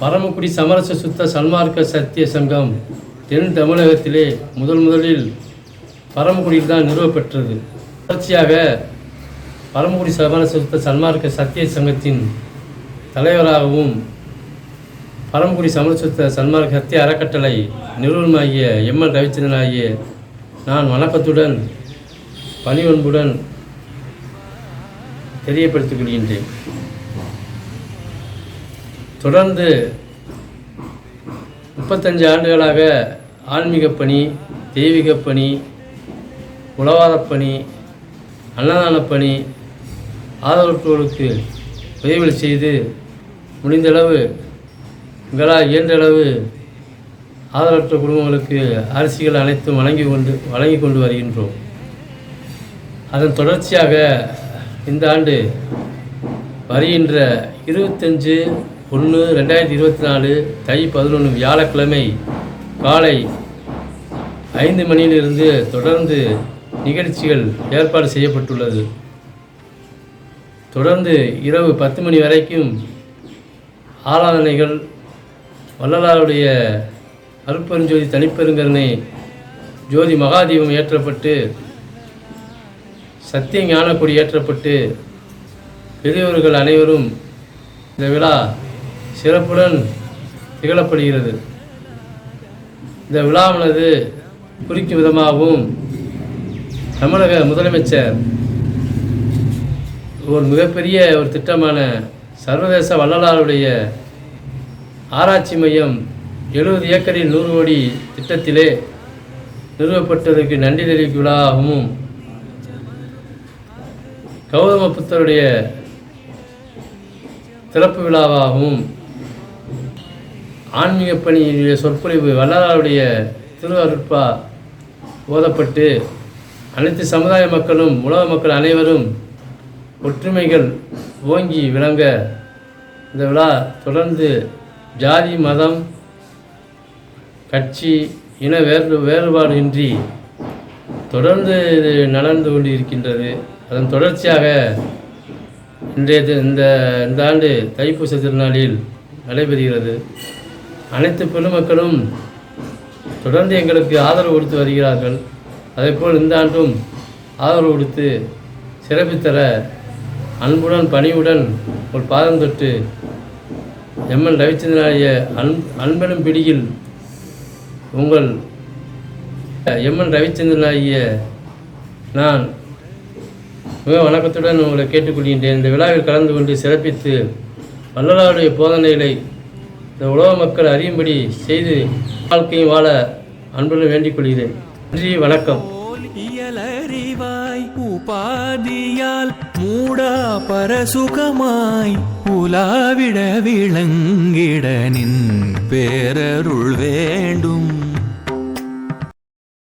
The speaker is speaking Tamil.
பரமக்குடி சமரச சுத்த சன்மார்க்க சத்திய சங்கம் தென் தமிழகத்திலே முதல் முதலில் பரமக்குடியில் தான் நிறுவப்பெற்றது. தொடர்ச்சியாக பரமக்குடி சமரச சுத்த சன்மார்க்க சத்திய சங்கத்தின் தலைவராகவும் பரமக்குடி சமரசுத்த சன்மார்க்க சத்திய அறக்கட்டளை நிறுவனமாகிய எம்எல் ரவிச்சந்திரன் ஆகிய நான் வணக்கத்துடன் பணிவன்புடன் தெரியப்படுத்திக் கொள்கின்றேன். தொடர்ந்து முப்பத்தஞ்சு ஆண்டுகளாக ஆன்மீக பணி தெய்வீக பணி உளவாரப் பணி அன்னதானப் பணி ஆதரவற்றோருக்கு உதவிகள் செய்து முடிந்தளவு உங்களால் இயன்றளவு ஆதரவற்ற குடும்பங்களுக்கு அரிசிகள் அனைத்தும் வழங்கி கொண்டு வழங்கி கொண்டு வருகின்றோம். அதன் தொடர்ச்சியாக இந்த ஆண்டு வருகின்ற இருபத்தஞ்சு ஒன்று ரெண்டாயிரத்தி இருபத்தி நாலு தை பதினொன்று வியாழக்கிழமை காலை ஐந்து மணியிலிருந்து தொடர்ந்து நிகழ்ச்சிகள் ஏற்பாடு செய்யப்பட்டுள்ளது. தொடர்ந்து இரவு பத்து மணி வரைக்கும் ஆராதனைகள் வள்ளலாருடைய அருட்பெருஞ்சோதி தனிப்பெருங்கருணை ஜோதி மகாதீபம் ஏற்றப்பட்டு சத்திய ஞானக்குடி ஏற்றப்பட்டு பெரியவர்கள் அனைவரும் இந்த விழா சிறப்புடன் திகழப்படுகிறது. இந்த விழாவானது குறிக்கும் விதமாகவும் தமிழக முதலமைச்சர் ஒரு மிகப்பெரிய ஒரு திட்டமான சர்வதேச வள்ளலாருடைய ஆராய்ச்சி மையம் எழுபது ஏக்கரில் நூறு கோடி திட்டத்திலே நிறுவப்பட்டதற்கு நன்றி தெரிவிக்கும் விழாவாகவும் கௌதம புத்தருடைய திறப்பு விழாவாகவும் ஆன்மீக பணியுடைய சொற்பொழிவு வள்ளலாருடைய திருவருட்பா ஓதப்பட்டு அனைத்து சமுதாய மக்களும் உலக மக்கள் அனைவரும் ஒற்றுமைகள் ஓங்கி விளங்க இந்த விழா தொடர்ந்து ஜாதி மதம் கட்சி இன வேறு வேறுபாடு இன்றி தொடர்ந்து இது நடந்து கொண்டு இருக்கின்றது அதன் தொடர்ச்சியாக இன்றைய இந்த இந்த ஆண்டு தைப்பூச திருநாளில் நடைபெறுகிறது. அனைத்து பெருமக்களும் தொடர்ந்து எங்களுக்கு ஆதரவு கொடுத்து வருகிறார்கள். அதேபோல் இந்த ஆண்டும் ஆதரவு கொடுத்து சிறப்பித்தர அன்புடன் பணிவுடன் ஒரு பாதம் தொட்டு எம்எல் ரவிச்சந்திரனாய அன் அன்பனும் பிடியில் உங்கள் எம்என் ரவிச்சந்திரனாகிய நான் மிக வணக்கத்துடன் உங்களை கேட்டுக்கொள்கின்றேன். இந்த விழாவில் கலந்து கொண்டு சிறப்பித்து வள்ளலாருடைய போதனைகளை இந்த உலக மக்கள் அறியும்படி செய்து வாழ்க்கையும் வாழ அன்புடன் வேண்டிக் கொள்கிறேன். நன்றி வணக்கம். இயலறிவாய் உபாதியால் மூடா பரசுகமாய் உலாவிட விளங்கிட நின் பேரருள் வேண்டும்.